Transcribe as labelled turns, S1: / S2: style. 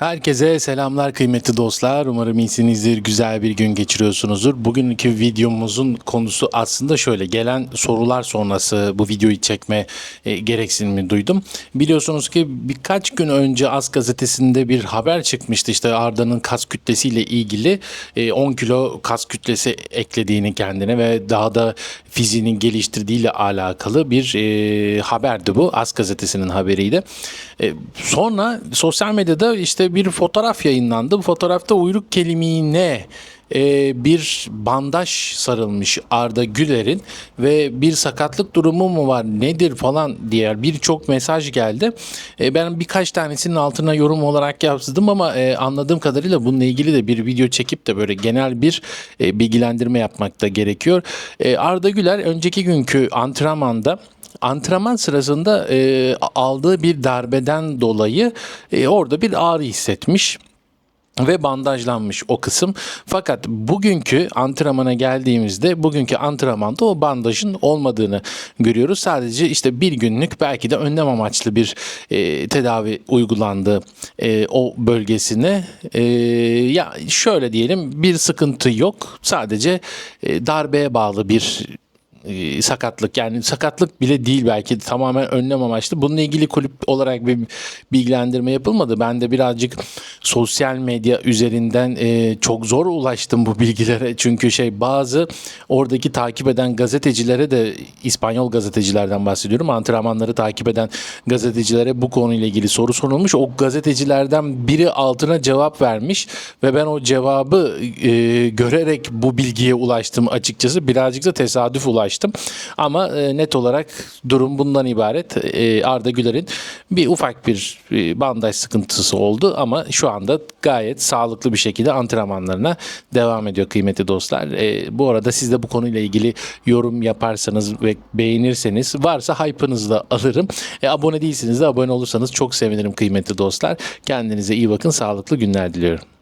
S1: Herkese selamlar kıymetli dostlar. Umarım iyisinizdir, güzel bir gün geçiriyorsunuzdur. Bugünkü videomuzun konusu aslında şöyle. Gelen sorular sonrası bu videoyu çekme e, gereksinimi duydum. Biliyorsunuz ki birkaç gün önce As gazetesinde bir haber çıkmıştı. İşte Arda'nın kas kütlesiyle ilgili e, 10 kilo kas kütlesi eklediğini kendine ve daha da fiziğini geliştirdiğiyle alakalı bir e, haberdi bu. As gazetesinin haberiydi. E, sonra sosyal medyada işte bir fotoğraf yayınlandı. Bu fotoğrafta uyruk kemiğine e, bir bandaj sarılmış Arda Güler'in ve bir sakatlık durumu mu var nedir falan diye birçok mesaj geldi. E, ben birkaç tanesinin altına yorum olarak yazdım ama e, anladığım kadarıyla bununla ilgili de bir video çekip de böyle genel bir e, bilgilendirme yapmak da gerekiyor. E, Arda Güler önceki günkü antrenmanda antrenman sırasında e, aldığı bir darbeden dolayı e, orada bir ağrı hissetmiş ve bandajlanmış o kısım. Fakat bugünkü antrenmana geldiğimizde bugünkü antrenmanda o bandajın olmadığını görüyoruz. Sadece işte bir günlük belki de önlem amaçlı bir e, tedavi uygulandı e, o bölgesine. E, ya şöyle diyelim bir sıkıntı yok. Sadece e, darbeye bağlı bir e, sakatlık yani sakatlık bile değil belki tamamen önlem amaçlı. Bununla ilgili kulüp olarak bir bilgilendirme yapılmadı. Ben de birazcık sosyal medya üzerinden e, çok zor ulaştım bu bilgilere. Çünkü şey bazı oradaki takip eden gazetecilere de İspanyol gazetecilerden bahsediyorum. Antrenmanları takip eden gazetecilere bu konuyla ilgili soru sorulmuş. O gazetecilerden biri altına cevap vermiş ve ben o cevabı e, görerek bu bilgiye ulaştım açıkçası. Birazcık da tesadüf ulaştım. Ama e, net olarak durum bundan ibaret. E, Arda Güler'in bir ufak bir e, bandaj sıkıntısı oldu ama şu anda gayet sağlıklı bir şekilde antrenmanlarına devam ediyor kıymetli dostlar. E, bu arada siz de bu konuyla ilgili yorum yaparsanız ve beğenirseniz varsa hype'ınızı da alırım. E, abone değilsiniz de abone olursanız çok sevinirim kıymetli dostlar. Kendinize iyi bakın. Sağlıklı günler diliyorum.